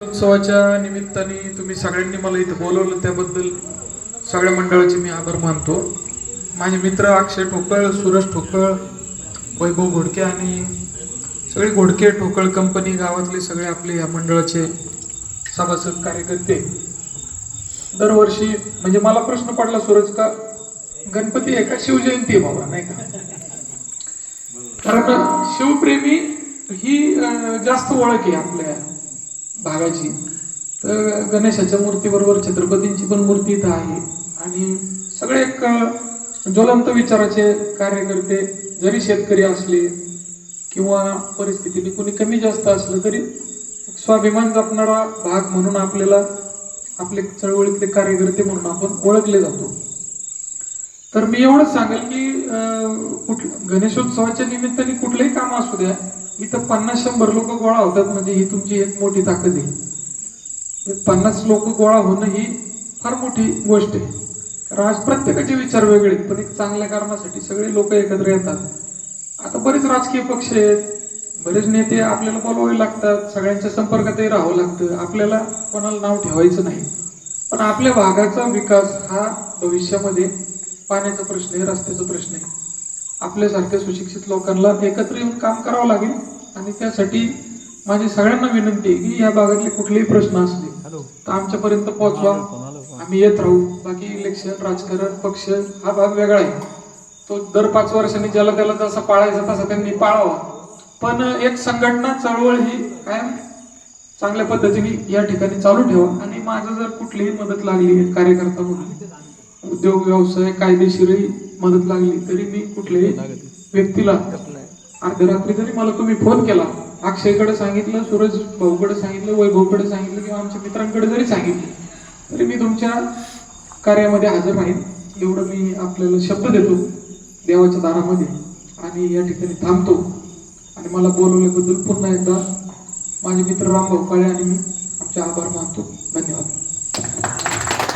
उत्सवाच्या निमित्ताने तुम्ही सगळ्यांनी मला इथं बोलवलं त्याबद्दल सगळ्या मंडळाचे मी आभार मानतो. माझे मित्र अक्षय ठोकळ सुरज ठोकळ वैभव घोडके आणि सगळे घोडके ठोकळ कंपनी गावातले सगळे आपले या मंडळाचे सभासद कार्यकर्ते. दरवर्षी म्हणजे मला प्रश्न पडला सूरज का गणपती आहे का? शिवजयंती आहे बाबा नाही का? कारण शिवप्रेमी ही जास्त ओळख आहे आपल्या मागायची तर गणेशाच्या मूर्तीबरोबर छत्रपतींची पण मूर्ती इथं आहे. आणि सगळे एक ज्वलंत विचाराचे कार्यकर्ते जरी शेतकरी असले किंवा परिस्थितीने कोणी कमी जास्त असलं तरी स्वाभिमान जपणारा भाग म्हणून आपल्याला आपले चळवळीतले कार्यकर्ते म्हणून आपण ओळखले जातो. तर मी एवढंच सांगेल की कुठ गणेशोत्सवाच्या निमित्ताने कुठलंही काम असू द्या इथं पन्नास शंभर लोक गोळा होतात म्हणजे ही तुमची एक मोठी ताकद आहे. पन्नास लोक गोळा होणं ही फार मोठी गोष्ट आहे. कारण आज प्रत्येकाचे विचार वेगळे आहेत, पण एक चांगल्या कारणासाठी सगळे लोक एकत्र येतात. आता बरेच राजकीय पक्ष आहेत बरेच नेते आपल्याला बोलवावे लागतात सगळ्यांच्या संपर्कातही राहावं लागतं आपल्याला कोणाला नाव ठेवायचं नाही. पण आपल्या भागाचा विकास हा भविष्यामध्ये पाण्याचा प्रश्न आहे रस्त्याचा प्रश्न आहे. आपल्यासारख्या सुशिक्षित लोकांना एकत्र येऊन काम करावं लागेल. आणि त्यासाठी माझी सगळ्यांना विनंती आहे की या भागातले कुठलेही प्रश्न असले तर आमच्यापर्यंत पोहोचवा. आम्ही येत राहू. बाकी इलेक्शन राजकारण पक्ष हा भाग वेगळा आहे. तो दर पाच वर्षांनी ज्याला त्याला जसा पाळायचा तसा त्यांनी पाळावा. पण एक संघटना चळवळ ही कायम चांगल्या पद्धतीने या ठिकाणी चालू ठेवा. आणि माझं जर कुठलीही मदत लागली कार्यकर्ता म्हणून उद्योग व्यवसाय कायदेशीरही मदत लागली तरी मी कुठल्याही व्यक्तीला अर्ध्या रात्री जरी मला तुम्ही फोन केला अक्षयकडे सांगितलं सूरज भाऊकडे सांगितलं वैभवकडे सांगितलं किंवा आमच्या मित्रांकडे जरी सांगितलं तरी मी तुमच्या कार्यामध्ये हजर राहीन. एवढं मी आपल्याला शब्द देतो देवाच्या दारामध्ये. आणि या ठिकाणी थांबतो. आणि मला बोलवल्याबद्दल पुन्हा एकदा माझे मित्र रामभाऊ काळे आणि मी आमचे आभार मानतो.